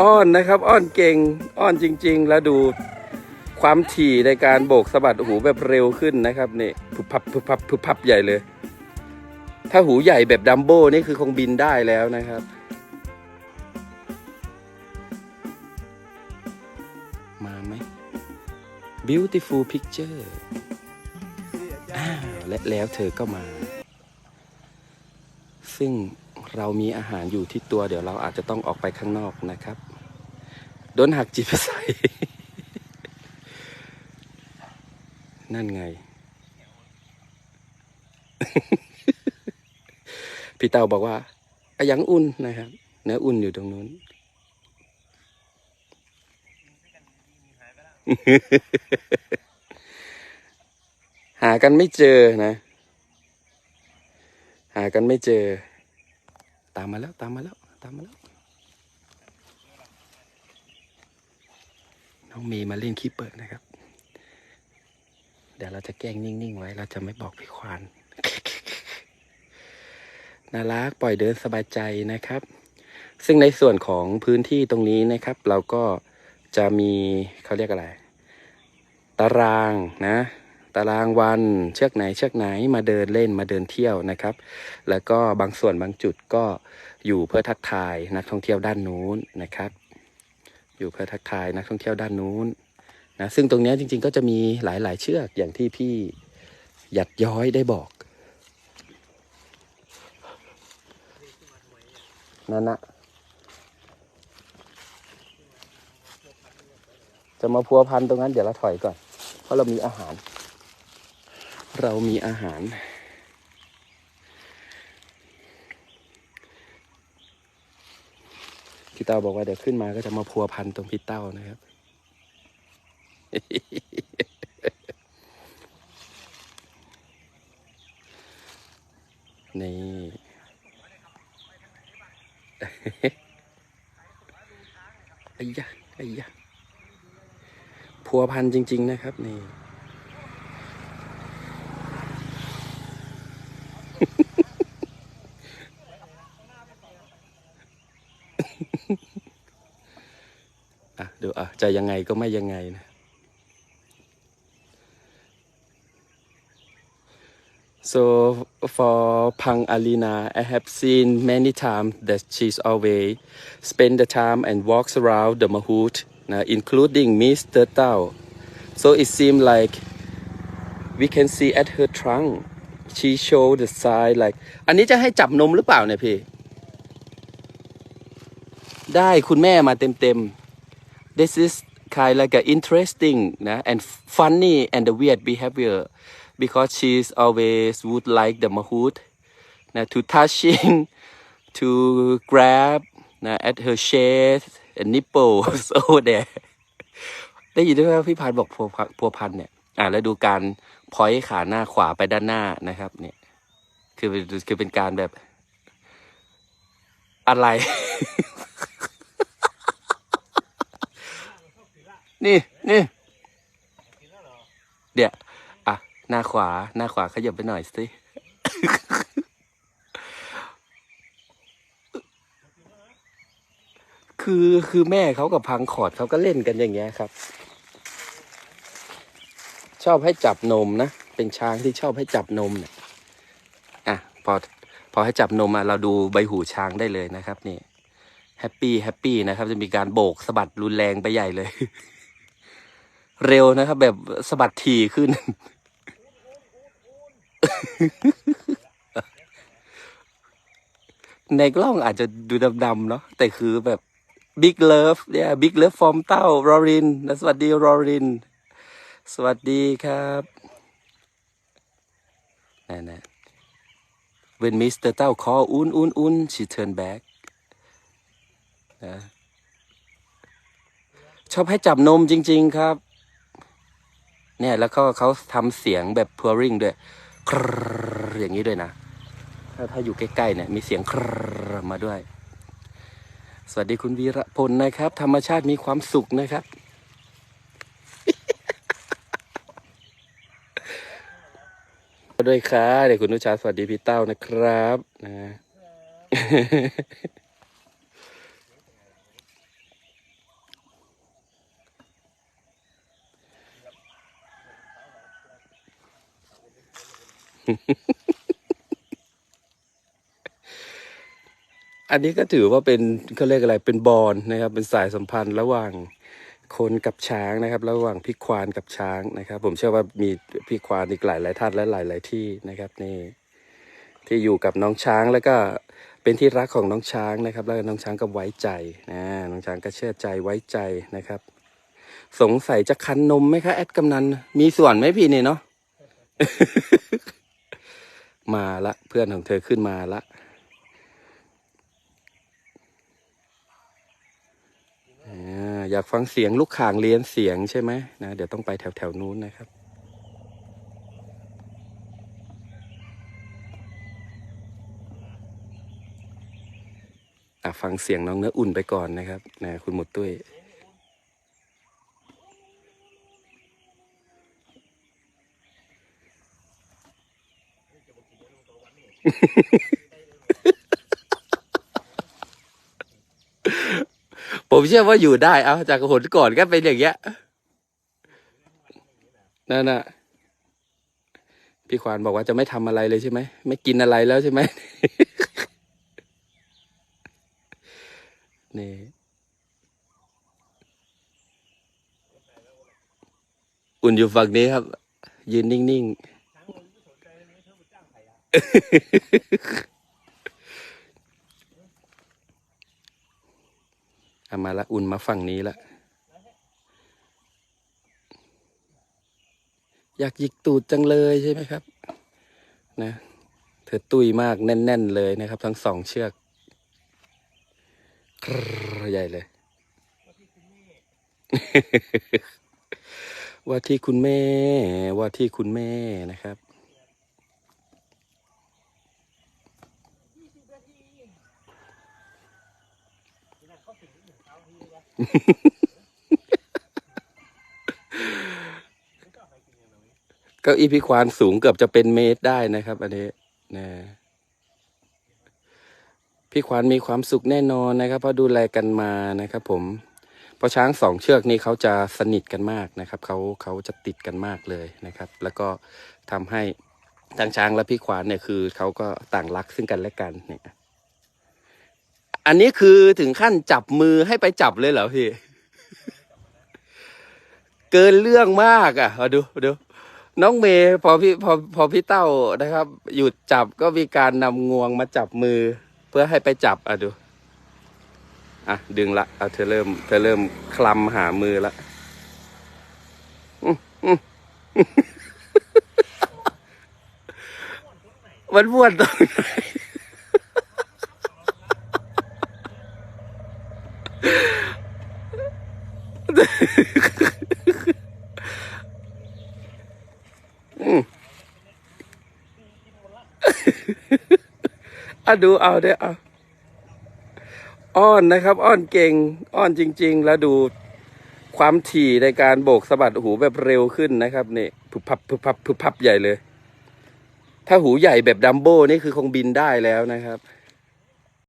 อ้อนนะครับ อ้อนเก่งอ้อนจริง ๆ แล้วดูความถี่ในการโบกสะบัดหูแบบเร็วขึ้นนะครับนี่พุบพับพุบพับพุบพับใหญ่เลย ถ้าหูใหญ่แบบดัมโบ้นี่คือคงบินได้แล้วนะครับ มาไหม beautiful picture อ้าวและแล้วเธอก็มา ซึ่ง เรามีอาหารอยู่ที่ตัว เดี๋ยวเราอาจจะต้องออกไปข้างนอกนะครับโดนหักจิตใส่นั่นไง พี่เต่าบอกว่าอะยังอุ่นนะครับ เนื้ออุ่นอยู่ตรงนู้น หากันไม่เจอนะ หากันไม่เจอ ตามมาแล้วตามมาแล้วตามมาแล้ว น้องเมย์มาเล่นคีเปิดนะครับ เดี๋ยวเราจะแกล้งนิ่ง ๆ ไว้ เราจะไม่บอกพี่ควานน่ารักปล่อยเดินสบายใจนะครับ ซึ่งในส่วนของพื้นที่ตรงนี้นะครับ เราก็จะมีเขาเรียกอะไร ตารางนะ ตารางวัน เชือกไหนเชือกไหนมาเดินเล่นมาเดินเที่ยวนะครับ แล้วก็บางส่วนบางจุดก็อยู่เพื่อทักทายนักท่องเที่ยวด้านนู้นนะครับ อยู่เพื่อทักทายนักท่องเที่ยวด้านนู้นนะซึ่งตรงเนี้ยจริงๆก็จะมีหลายๆเชือกอย่างที่พี่หยัดย้อยได้บอกนั่นนะจะมาพัวพันตรงนั้นเดี๋ยวเราถอยก่อน เพราะเรามีอาหาร เรามีอาหาร พี่เต้าบอกว่าเดี๋ยวขึ้นมาก็จะมาพัวพันตรงพี่เต้านะครับ นี่ ไอ้ยะไอ้ยะพัวพันจริง ๆ นะครับ นี่ อะดูอะจะยังไงก็ไม่ยังไงนะ so for Pang Alina I have seen many times that she's always spend the time and walks around the Mahout uh, including Mr. Tao so it seems like we can see at her trunk she show the sign like อันนี้จะให้จับนมหรือเปล่าเนี่ยพี่ ได้คุณแม่มาเต็มๆ this is kind like a interesting นะ and funny and the weird behavior because she's always would like the mahout นะ to touching to grab นะ at her chest and nipples over there ได้ยินด้วยว่าพี่พันธ์บอกพัวพันพัวพันเนี่ย อ่าแล้วดูการพอยขาหน้าขวาไปด้านหน้านะครับ เนี่ย คือคือเป็นการแบบอะไร นี่นี่เดี๋ยวอะ หน้าขวา หน้าขวาขยับไปหน่อยสิคือคือแม่เขากับพังขอดเขาก็เล่นกันอย่างเงี้ยครับ ชอบให้จับนมนะ เป็นช้างที่ชอบให้จับนมเนี่ยอะพอพอให้จับนมอะเราดูใบหูช้างได้เลยนะครับ นี่แฮปปี้แฮปปี้นะครับ จะมีการโบกสะบัดรุนแรงไปใหญ่เลย เร็วนะครับ แบบสะบัดถี่ขึ้น ในกล้องอาจจะดูดำๆเนาะแต่คือแบบ Big Love เนี่ย Big Love from เต้ารอรินและสวัสดีรอริน สวัสดีครับนั่นนะ When Mr. เต้า call อุ่นอุ่นอุ่น she turn back นะชอบให้จับนมจริง ๆ ครับ เนี่ยแล้วก็เขาทำเสียงแบบ pouring ด้วยครรอย่างนี้ด้วยนะ ถ้าถ้าอยู่ใกล้ๆเนี่ยมีเสียงครรมาด้วย สวัสดีคุณวีระพลนะครับ ธรรมชาติมีความสุขนะครับ ด้วยค่ะเดี๋ยวคุณนุชาสวัสดีพี่เต้านะครับนะ อันนี้ก็ถือว่าเป็นเขาเรียกอะไรเป็นบอลนะครับ เป็นสายสัมพันธ์ระหว่างคนกับช้างนะครับ ระหว่างพี่ควานกับช้างนะครับ ผมเชื่อว่ามีพี่ควานอีกหลายหลายท่านและหลายหลายที่นะครับนี่ที่อยู่กับน้องช้างแล้วก็เป็นที่รักของน้องช้างนะครับ แล้วน้องช้างก็ไว้ใจนะน้องช้างก็เชื่อใจไว้ใจนะครับ สงสัยจะคันนมไหมคะแอดกำนันมีส่วนไหมพี่เนี่ยเนาะ มาละเพื่อนของเธอขึ้นมาละอยากฟังเสียงลูกข่างเรียนเสียงใช่ไหมนะเดี๋ยวต้องไปแถวแถวนู้นนะครับอะฟังเสียงน้องเนื้ออุ่นไปก่อนนะครับนะคุณหมดตุ้ย ผมเชื่อว่าอยู่ได้เอาจากหนก่อนก็เป็นอย่างเงี้ยนั่นน่ะ พี่ควานบอกว่าจะไม่ทำอะไรเลยใช่ไหมไม่กินอะไรแล้วใช่ไหมนี่อุ่นอยู่ฝั่งนี้ครับ ยืนนิ่ง ๆ เอามาละอุ่นมาฝั่งนี้ละอยากหยิกตูดจังเลยใช่ไหมครับ นะ เธอตุยมากแน่น ๆ เลยนะครับ ทั้งสองเชือกใหญ่เลย ว่าที่คุณแม่ ว่าที่คุณแม่นะครับ เก้าอี้พี่ควานสูงเกือบจะเป็นเมตรได้นะครับ อันนี้นะพี่ควานมีความสุขแน่นอนนะครับ เพราะดูแลกันมานะครับ ผมเพราะช้างสองเชือกนี้เขาจะสนิทกันมากนะครับเขาเขาจะติดกันมากเลยนะครับ แล้วก็ทำให้ทั้งช้างและพี่ควานเนี่ยคือเขาก็ต่างรักซึ่งกันและกันเนี่ย อันนี้คือถึงขั้นจับมือให้ไปจับเลยเหรอพี่ เกินเรื่องมากอะเอาดูดูน้องเมย์พอพี่พอพอพี่เต้านะครับ หยุดจับก็มีการนำงวงมาจับมือ เพื่อให้ไปจับอะดู อะ ดึงละเอาเธอเริ่มเธอเริ่มคลำหามือละอื้ออื้อมันม้วนตรงไหนอืมอะ ดูเอาเด้อเอาอ้อนนะครับ อ้อนเก่ง อ้อนจริง ๆ แล้วดูความถี่ในการโบกสะบัดหูแบบเร็วขึ้นนะครับนี่พุบพับพุบพับพุบพับใหญ่เลย ถ้าหูใหญ่แบบดัมโบ้นี่คือคงบินได้แล้วนะครับ